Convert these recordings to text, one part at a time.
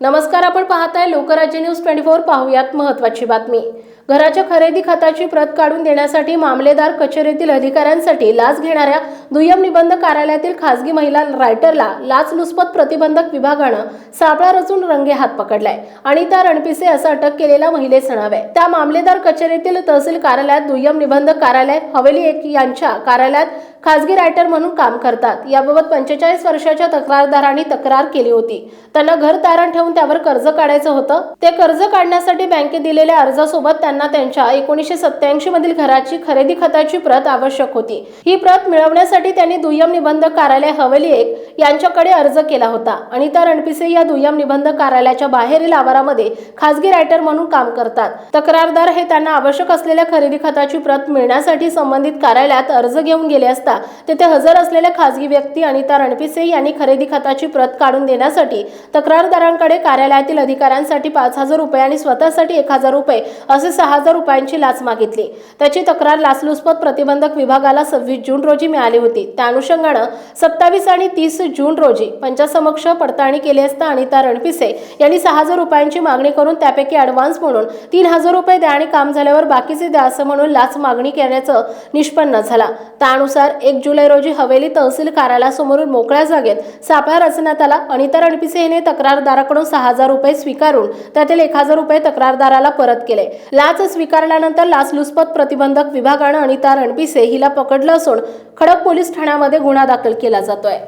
नमस्कार आपण पाहताय लोकराज्य न्यूज ट्वेंटी फोर पाहूयात महत्वाची बातमी. घराच्या खरेदी खताची प्रत काढून देण्यासाठी मामलेदार कचेरीतील अधिकाऱ्यांसाठी लाच घेणाऱ्या दुय्यम निबंध कार्यालयातील खासगी महिला रायटरला लाचलुचपत प्रतिबंधक विभागानं सापळा रचून रंगे हात पकडलाय आणि त्या रणपिसे असं अटक केलेल्या महिलेचं नाव आहे. त्या मामलेदार कचेरीतील तहसील कार्यालयात दुय्यम निबंध कार्यालय हवेली एक यांच्या कार्यालयात खासगी रायटर म्हणून काम करतात. याबाबत पंचेचाळीस वर्षाच्या तक्रारदारांनी तक्रार केली होती. त्यांना घर तारण ठेवून त्यावर कर्ज काढायचं होतं. ते कर्ज काढण्यासाठी बँकेत दिलेल्या अर्जासोबत त्यांना त्यांच्या एकोणीसशे सत्याऐंशी मधील घराची खरेदी खताची प्रत आवश्यक होती. ही प्रत मिळवण्यासाठी त्यांनी दुय्यम निबंध कार्यालय हवेली एक यांच्याकडे अर्ज केला होता आणि रणपिसे या दुय्यम निबंध कार्यालयाच्या बाहेरील आवारामध्ये खासगी रायटर म्हणून काम करतात. तक्रारदार हे त्यांना आवश्यक असलेल्या खरेदी खताची प्रत मिळण्यासाठी संबंधित कार्यालयात अर्ज घेऊन गेले असता तेथे हजर असलेल्या खासगी व्यक्ती अनिता रणपिसे यांनी खरेदी खताची प्रत काढून देण्यासाठी तक्रारदारांकडे कार्यालयातील अधिकाऱ्यांसाठी पाच हजार रुपये आणि स्वतःसाठी एक हजार रुपये असे सहा हजार रुपयांची लाच मागितली. त्याची तक्रार लाचलुचपत प्रतिबंधक विभागाला सव्वीस जून रोजी मिळाली होती. त्या अनुषंगानं सत्तावीस आणि तीस जून रोजी पंचासमक्ष पडताळणी केली असता अनिता रणपिसे यांनी सहा हजार रुपयांची मागणी करून त्यापैकी ॲडव्हान्स म्हणून तीन हजार रुपये द्या आणि काम झाल्यावर बाकीचे द्या असं म्हणून लाच मागणी करण्याचं निष्पन्न झाला. त्यानुसार एक जुलै रोजी हवेली तहसील कार्यालयासमोरून मोकळ्या जागेत सापळा रचण्यात आला. अनिता रणपिसे हिने तक्रारदाराकडून सहा हजार रुपये स्वीकारून त्यातील एक हजार रुपये तक्रारदाराला परत केले. लाच स्वीकारल्यानंतर लाचलुचपत प्रतिबंधक विभागानं अनिता रणपिसे हिला पकडलं असून खडक पोलीस ठाण्यामध्ये गुन्हा दाखल केला जातोय.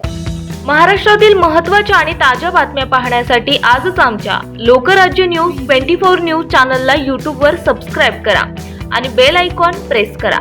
महाराष्ट्रातील महत्त्वाच्या आणि ताज्या बातम्या पाहण्यासाठी आजच आमच्या Lokrajya news twenty four news चॅनलला यूट्यूबवर सबस्क्राईब करा आणि बेल आयकॉन प्रेस करा.